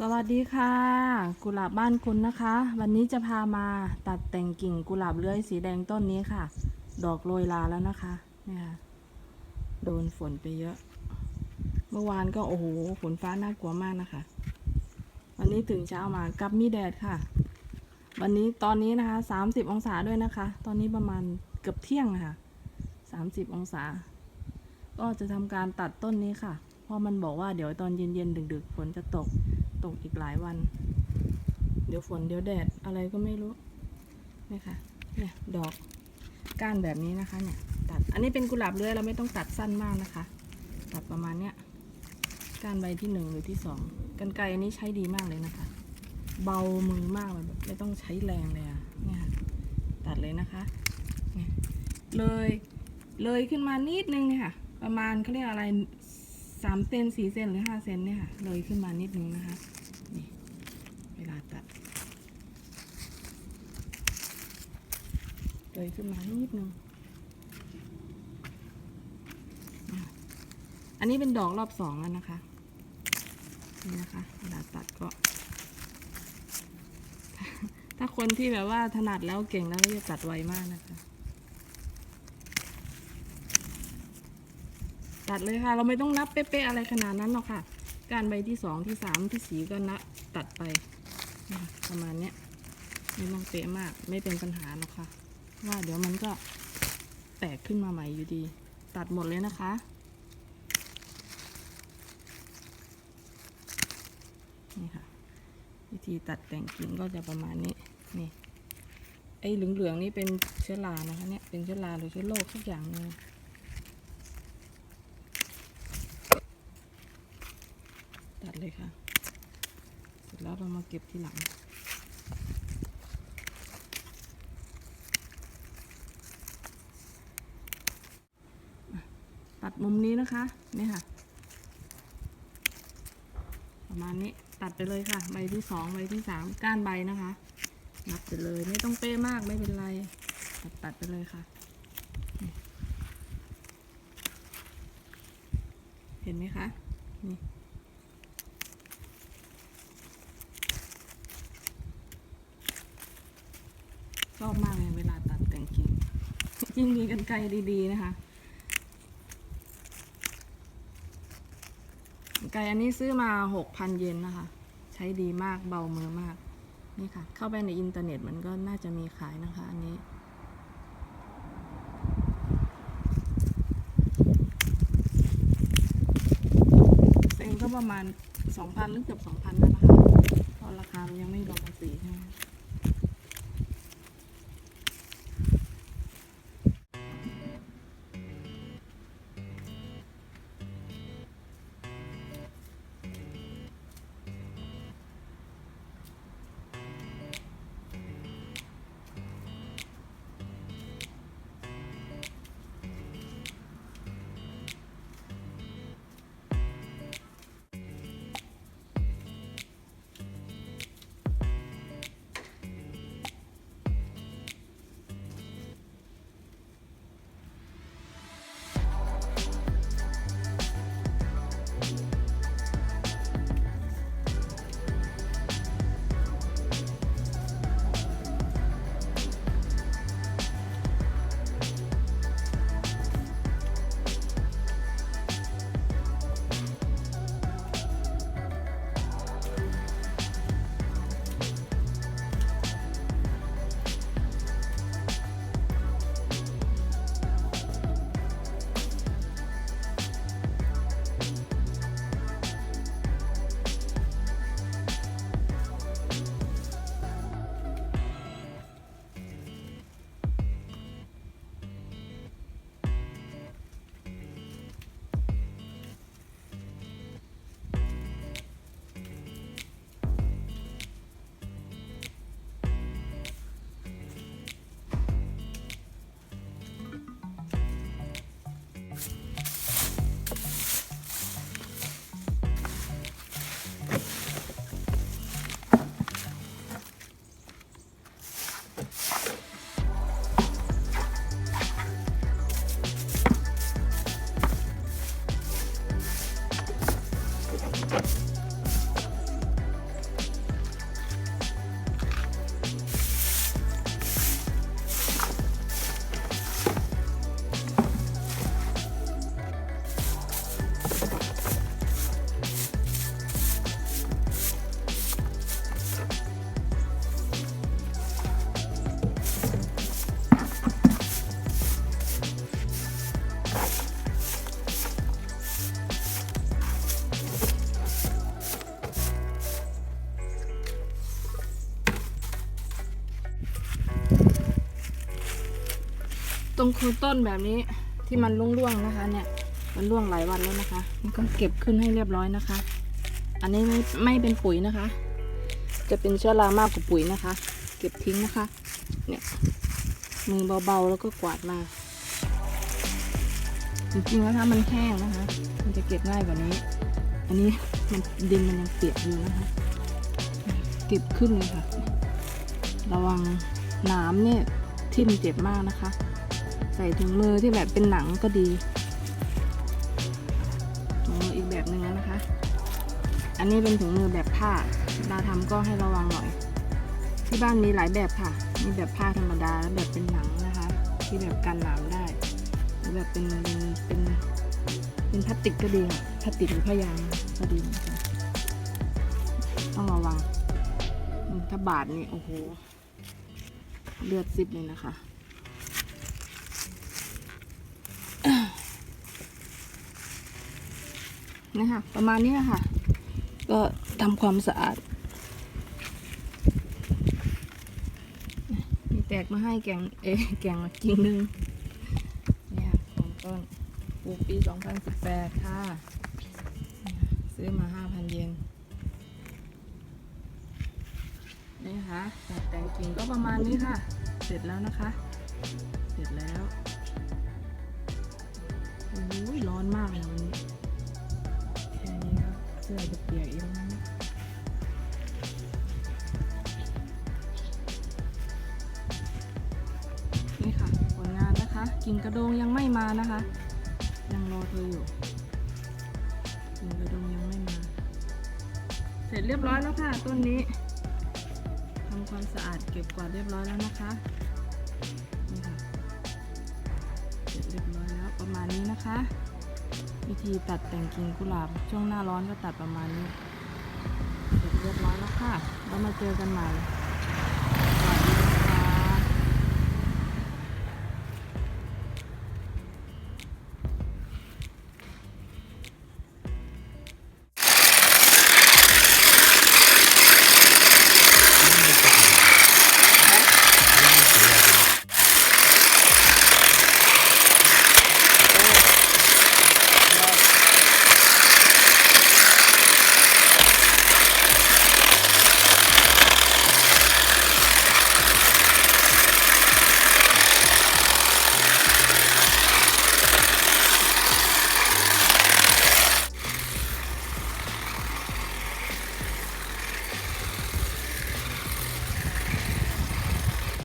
สวัสดีค่ะ กุหลาบบ้านคุณนะคะ วันนี้จะพามาตัดแต่งกิ่งกุหลาบเลื้อยสีแดงต้นนี้ค่ะ ดอกโรยลาแล้วนะคะเนี่ยโดนฝนไปเยอะ เมื่อวานก็โอ้โหฝนฟ้าน่ากลัวมากนะคะ วันนี้ถึงเช้ามากับมีแดดค่ะ วันนี้ตอนนี้นะคะ30องศาด้วยนะคะ ตอนนี้ประมาณเกือบเที่ยงค่ะ30องศา ก็จะทำการตัดต้นนี้ค่ะ เพราะมันบอกว่าเดี๋ยวตอนเย็นๆดึกๆฝนจะตก ตกอีกหลายวัน เดี๋ยวฝนเดี๋ยวแดดอะไรก็ไม่รู้นี่ค่ะเนี่ยดอกก้านแบบนี้นะคะเนี่ยตัดอันนี้เป็นกุหลาบเลื้อยเราไม่ต้องตัดสั้นมากนะคะ ตัดประมาณเนี้ยก้านใบที่หนึ่งหรือที่สองกันไกรอันนี้ใช้ดีมากเลยนะคะ เบามือมากเลยแบบไม่ต้องใช้แรงเลยอะเนี่ยค่ะตัดเลยนะคะเนี่ยเลยเลยขึ้นมานิดนึงเนี่ยค่ะ ประมาณเขาเรียกอะไรสามเซนสี่เซนหรือห้าเซนเนี่ยค่ะเลยขึ้นมานิดนึงนะคะ เวลาตัดเลยขึ้นมานิดนึงอันนี้เป็นดอกรอบสองแล้วนะคะ นี่นะคะเวลาตัดก็ ถ้าคนที่แบบว่าถนัดแล้วเก่งแล้วก็จะตัดไวมากนะคะ ตัดเลยค่ะ เราไม่ต้องนับเป๊ะๆอะไรขนาดนั้นหรอกค่ะ การใบที่สองที่สามที่สี่ก็นับตัดไป ประมาณนี้ไม่ต้องเป๊ะมากไม่เป็นปัญหาหรอกค่ะ ว่าเดี๋ยวมันก็แตกขึ้นมาใหม่อยู่ดี ตัดหมดเลยนะคะ นี่ค่ะ วิธีตัดแต่งกิ่งก็จะประมาณนี้ นี่ ไอ้เหลืองๆนี่เป็นเชื้อรานะคะเนี่ย เป็นเชื้อราหรือเชื้อโรคสักอย่างหนึงตัดเลยค่ะ ร็จแล้วเรามาเก็บทีหลังตัดมุมนี้นะคะนี่ค่ะ ประมาณนี้ตัดไปเลยค่ะ ใบที่สองใบที่สามก้านใบนะคะนับไปเลยไม่ต้องเป๊ะมากไม่เป็นไร ตัดตัดไปเลยค่ะ เห็นไหมคะนี่ ชอบมากเลยเวลาตัดแต่งกิ่งยิ่งมีกันไกลดีๆนะคะไกรอันนี้ซื้อมาหกพันเยนนะคะ ใช้ดีมากเบามือมาก นี่ค่ะ เข้าไปในอินเทอร์เน็ตมันก็น่าจะมีขายนะคะ อันนี้ เองก็ประมาณสองพันหรือเกือบสองพันนั่นะคะเพราะราคามันยังไม่รวมภาษีใช่ไหม รงโคนต้นแบบนี้ที่มันร่วงๆนะคะ เนี่ย มันร่วงหลายวันแล้วนะคะนี่ก็เก็บขึ้นให้เรียบร้อยนะคะ อันนี้ไม่ไม่เป็นปุ๋ยนะคะ จะเป็นเชื้อรามากกว่าปุ๋ยนะคะ เก็บทิ้งนะคะ เนี่ย มือเบาๆแล้วก็กวาดมา จริงๆแล้วถ้ามันแห้งนะคะ มันจะเก็บง่ายกว่านี้ อันนี้มันดินมันยังเปียกอยู่นะคะ เก็บขึ้นเลยค่ะ ระวังน้ำเนี่ยทิ่มเจ็บมากนะคะ ใส่ถุงมือที่แบบเป็นหนังก็ดีถุงมืออีกแบบหนึ่งนะคะ อันนี้เป็นถุงมือแบบผ้าเวลาทำก็ให้ระวังหน่อย ที่บ้านมีหลายแบบค่ะ มีแบบผ้าธรรมดาและแบบเป็นหนังนะคะ ที่แบบกันหนามได้ หรือแบบเป็นเป็นเป็นเป็นพลาสติกก็ดีค่ะพลาสติกหรือผ้ายางก็ดีนะคะต้องระวังถ้าบาดนี่โอ้โหเลือดซิบเลยนะคะ นี่ค่ะประมาณนี้ค่ะ ก็ทำความสะอาด มีแตกมาให้แกงเอแกงมากิ่งหนึงเนี่ยของต้นปลูกปี 2018 ค่ะ ซื้อมา 5,000 เยนนี่ค่ะแต่งกิ่งก็ประมาณนี้ค่ะ เสร็จแล้วนะคะ เสร็จแล้วโอ้ยร้อนมากเลยวันนี้ เสื้อจะเปียกอีกแล้วนะนี่ค่ะผลงานนะคะ กิ่งกระโดงยังไม่มานะคะ ยังรอเธออยู่กิ่งกระโดงยังไม่มา เสร็จเรียบร้อยแล้วค่ะต้นนี้ทำความสะอาดเก็บกวาดเรียบร้อยแล้วนะคะนี่ค่ะเสร็จเรียบร้อยแล้วประมาณนี้นะคะ วิธีตัดแต่งกิ่งกุหลาบ ช่วงหน้าร้อนก็ตัดประมาณนี้เสร็จเรียบร้อยแล้วค่ะ แล้วมาเจอกันใหม่